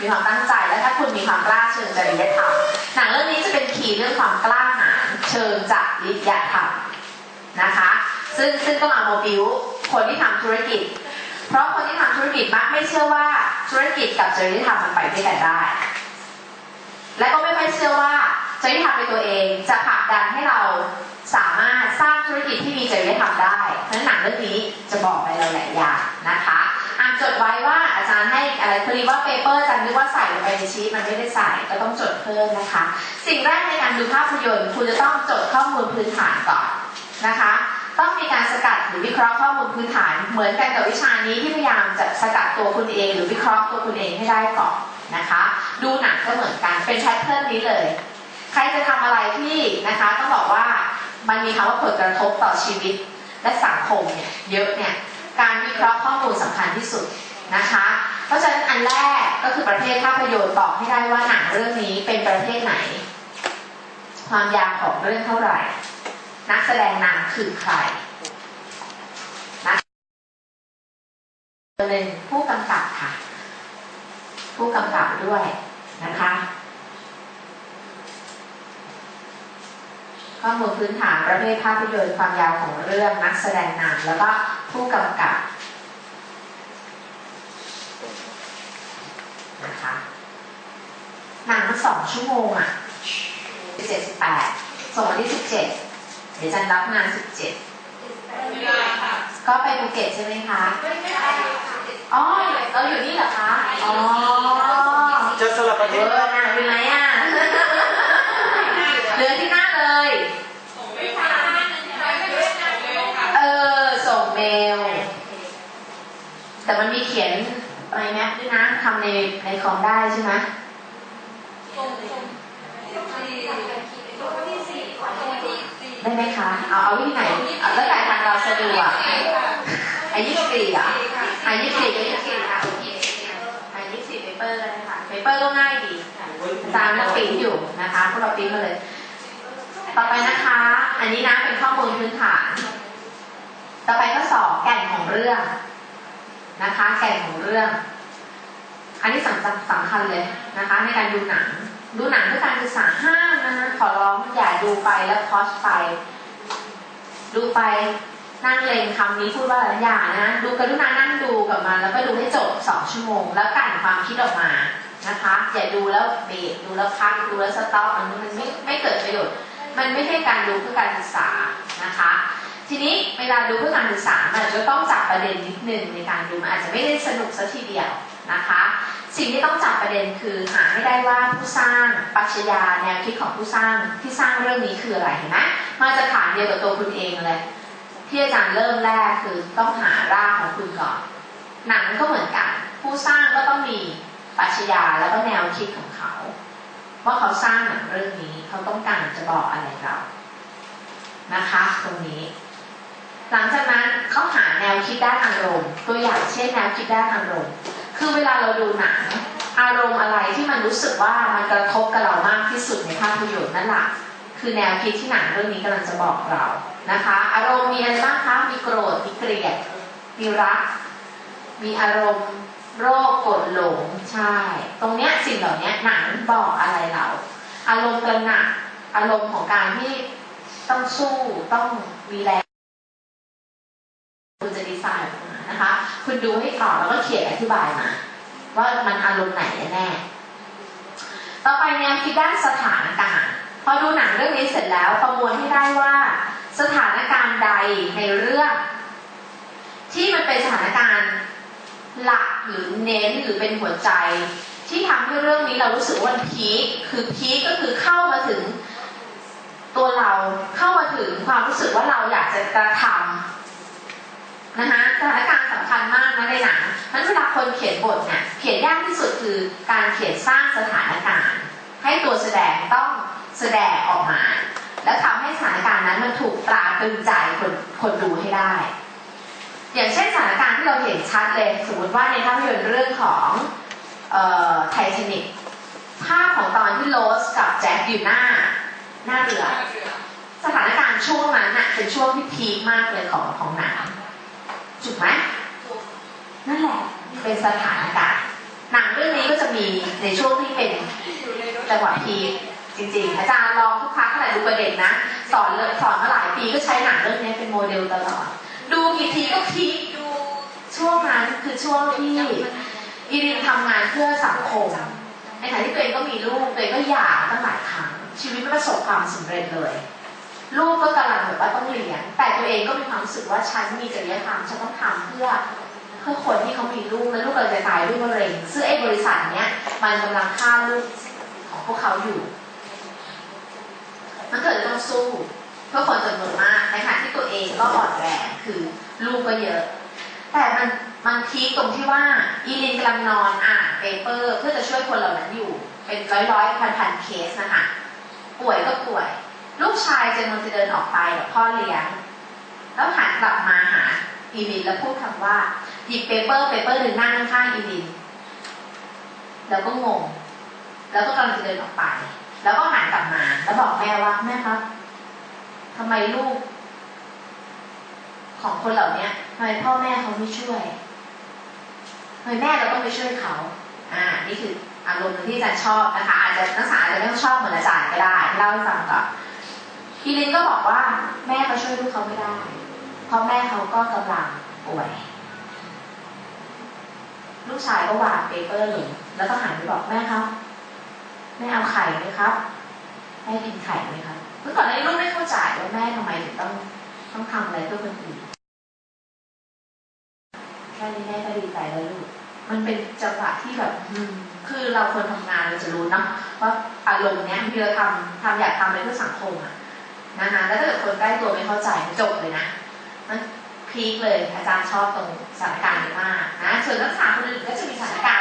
มีความตั้งใจและถ้าคุณมีความกล้าเชิงจริยธรรมหนังเรื่องนี้จะเป็นคีย์เรื่องความกล้าหาญเชิงจริยธรรมนะคะ ซึ่งซึ่งต้องเอามบิวคนที่ทำธุรกิจ เพราะคนที่ทำธุรกิจมักไม่เชื่อว่าธุรกิจกับจริยธรรมมันไปด้วยกันได้ และก็ไม่ค่อยเชื่อว่าจริยธรรมในตัวเองจะผลักดันให้เราสามารถสร้างธุรกิจที่มีจริยธรรมได้เพราะหนังเรื่องนี้จะบอกไปเราหลายอย่างนะคะ อ่านจดไว้ว่าอาจารย์ให้อะไรพอดีว่าเปเปอร์อาจารย์นึกว่าใส่ลงไปในชีตมันไม่ได้ใส่ก็ต้องจดเพิ่มนะคะ สิ่งแรกในการดูภาพยนตร์คุณจะต้องจดข้อมูลพื้นฐานก่อนนะคะ ต้องมีการสกัดหรือวิเคราะห์ข้อมูลพื้นฐาน เหมือนกันกับวิชานี้ที่พยายามจะสกัดตัวคุณเอง หรือวิเคราะห์ตัวคุณเองให้ได้ก่อนนะคะ ดูหนังก็เหมือนกันเป็นแพทเทิร์นนี้เลย ใครจะทำอะไรที่นะคะต้องบอกว่ามันมีคำว่าผลกระทบต่อชีวิตและสังคมเนี่ยเยอะเนี่ย การวิเคราะห์ข้อมูลสำคัญที่สุดนะคะ เพราะฉะนั้นอันแรกก็คือประเภทภาพยนตร์บอกให้ได้ว่าหนังเรื่องนี้เป็นประเภทไหน ความยาวของเรื่องเท่าไหร่ นักแสดงนำคือใครนะเป็นผู้กำกับค่ะ ผู้กำกับด้วยนะคะข้อมูลพื้นฐานประเภทภาพยนตร์ความยาวของเรื่องนักแสดงนำแล้วก็ ผู้กำกับนะคะหนังมันสองชั่วโมงอะเจ็ดสิบแปดส่งวันที่สิบเจ็ดเดี๋ยวจันรับงานสิบเจ็ดก็ไปภูเก็ตใช่ไหมคะอ๋อเราอยู่นี่เหรอคะ อ๋อ จะสลับประเทเอศอหนังเป็นไหมอะเหลือที่หน้าเลย เออ ส่ง เมล แต่มันมีเขียนอะไรแมปด้วยนะทำในในคอมได้ใช่ไหมได้ไหมคะ เอาเอาที่ไหนเอาแล้วแต่ทางเราสะดวกอายี่สิบสี่อะอายี่สิบสี่ก็ยี่สิบสี่ค่ะโอเคอายี่สิบสี่เปเปอร์ก็ได้ค่ะเปเปอร์ก็ง่ายดีอาจารย์ก็ปริ้นอยู่นะคะพวกเราปิ้นมาเลย ต่อไปนะคะ อันนี้นะเป็นข้อมูลพื้นฐาน ต่อไปก็สองแก่นของเรื่องนะคะ แก่นของเรื่อง อันนี้สำคัญสำคัญเลยนะคะ ในการดูหนัง ดูหนังเพื่อการศึกษาห้ามนะคะขอร้องอย่าดูไปแล้วพอชไป ดูไปนั่งเลงคำนี้พูดว่าอะไรอย่านะ ดูกรุณานั่งดูกับมันแล้วก็ดูให้จบสองชั่วโมง แล้วกันความคิดออกมานะคะ อย่าดูแล้วเบรกดูแล้วพักดูแล้วสต็อปมันมันไม่ไม่เกิดประโยชน์ มันไม่ใช่การดูเพื่อการศึกษานะคะ ทีนี้เวลาดูเพื่อการศึกษามันอาจจะต้องจับประเด็นนิดนึงในการดูมันอาจจะไม่ได้สนุกซะทีเดียวนะคะ สิ่งที่ต้องจับประเด็นคือหาให้ได้ว่าผู้สร้างปรัชญาแนวคิดของผู้สร้างที่สร้างเรื่องนี้คืออะไรเห็นไหมมาจะฐานเดียวกับตัวคุณเองเลยที่อาจารย์เริ่มแรกคือต้องหารากของคุณก่อน หนังก็เหมือนกัน ผู้สร้างก็ต้องมีปรัชญาแล้วก็แนวคิดของเขาว่าเขาสร้างหนังเรื่องนี้เขาต้องการจะบอกอะไรเรานะคะ ตรงนี้ หลังจากนั้นเขาหาแนวคิดด้านอารมณ์ ตัวอย่างเช่นแนวคิดด้านอารมณ์ คือเวลาเราดูหนังอารมณ์อะไรที่มันรู้สึกว่ามันกระทบกับเรามากที่สุดในภาพยนตร์นั่นแหละคือแนวคิดที่หนังเรื่องนี้กำลังจะบอกเรานะคะ อารมณ์มีอะไรบ้างคะมีโกรธมีเกลียดมีรัก มีอารมณ์โรคกดหลงใช่ ตรงเนี้ยสิ่งเหล่านี้หนังบอกอะไรเรา อารมณ์กระหนักอารมณ์ของการที่ต้องสู้ต้องมีแรงคุณจะดีไซ นะคะ คุณดูให้ก่อนแล้วก็เขียนอธิบายมา ว่ามันอารมณ์ไหนแน่ต่อไปแนวคิดด้านสถานการณ์พอดูหนังเรื่องนี้เสร็จแล้วประมวลให้ได้ว่า สถานการณ์ใดในเรื่อง ที่มันเป็นสถานการณ์หลักหรือเน้นหรือเป็นหัวใจ ที่ทำให้เรื่องนี้เรารู้สึกว่าพีคคือพีคก็คือเข้ามาถึงตัวเราเข้ามาถึงความรู้สึกว่าเราอยากจะกระทำ นะคะสถานการณ์สำคัญมากนะในหนังนั้นเวลาคนเขียนบทเนี่ยเขียนยากที่สุดคือการเขียนสร้างสถานการณ์ ให้ตัวแสดงต้องแสดงออกมา แล้วทำให้สถานการณ์นั้นมันถูกตราตรึงใจคนคนดูให้ได้ อย่างเช่นสถานการณ์ที่เราเห็นชัดเลย สมมติว่าในภาพยนตร์เรื่องของไททานิกภาพของตอนที่โรสกับแจ็คอยู่หน้าหน้าเรือ สถานการณ์ช่วงนั้นน่ะเป็นช่วงที่พีคมากเลยของของหนัง ถูกไหมนั่นแหละเป็นสถานการณ์หนังเรื่องนี้ก็จะมีในช่วงที่เป็นจังหวะพีจริงๆ อาจารย์ลองทุกครั้งขนาดดูประเด็นนะ สอนเลยสอนมาหลายปีก็ใช้หนังเรื่องนี้เป็นโมเดลตลอด ดูกี่ทีก็พีคดูช่วงนั้นคือช่วงที่อีรินทำงานเพื่อสังคมในขณะที่ตัวเองก็มีลูกตัวเองก็หย่าตั้งหลายครั้งชีวิตไม่ประสบความสำเร็จเลย ลูกก็กำลังแบบว่าต้องเลี้ยง แต่ตัวเองก็มีความรู้สึกว่าฉันมีจริยธรรมฉันต้องทำเพื่อเพื่อคนที่เขามีลูกและลูกเราจะตายด้วยมะเร็งซึ่งไอ้บริษัทเนี้ยมันกำลังฆ่าลูกของพวกเขาอยู่ มันเกิดต้องสู้เพื่อคนจำนวนมากในขณะที่ตัวเองก็อ่อนแรงคือลูกก็เยอะ แต่มันมันพีคตรงที่ว่าอีลินกำลังนอนอ่านเปเปอร์ เพื่อจะช่วยคนเหล่านั้นอยู่ เป็นร้อยร้อยพันพันๆเคสนะคะป่วยก็ป่วย ลูกชายเจมันจะเดินออกไปกับพ่อเลี้ยง แล้วหันกลับมาหาอีลินแล้วพูดคำว่า หยิบเปเปอร์เปเปอร์หนึ่งนั่งข้างๆอีลิน แล้วก็งง แล้วก็กำลังจะเดินออกไป แล้วก็หันกลับมา แล้วบอกแม่ว่าแม่ครับทำไมลูก ของคนเหล่านี้ทำไมพ่อแม่เขาไม่ช่วยทำไมแม่เราต้องไปช่วยเขา อ่า นี่คืออารมณ์ที่อาจารย์ชอบนะคะ อาจจะนักศึกษาอาจจะไม่ต้องชอบเหมือนอาจารย์ก็ได้เล่าให้ฟังก่อน พี่ลินก็บอกว่าแม่เขาช่วยลูกเขาไม่ได้ เพราะแม่เขาก็กำลังป่วย ลูกชายก็วางเปเปอร์ลงแล้วก็หันไปบอกแม่ครับแม่เอาไข่ไหมครับแม่กินไข่ไหมครับเมื่อก่อนนี้ลูกไม่เข้าใจว่าแม่ทำไมถึงต้องต้องทำอะไรเพื่อคนอื่นแค่นี้แม่ก็ดีใจแล้วลูกมันเป็นจังหวะที่แบบคือเราคนทำงานเราจะรู้นะว่าอารมณ์เนี้ยที่เราทำทำอยากทำอะไรเพื่อสังคมอะ นะคะแล้วถ้าเกิดคนใกล้ตัวไม่เข้าใจจบเลยนะมันพีคเลยอาจารย์ชอบตรงสถานการณ์นี้มากนะส่วนนักศึกษาคนอื่นก็จะมีสถานการณ์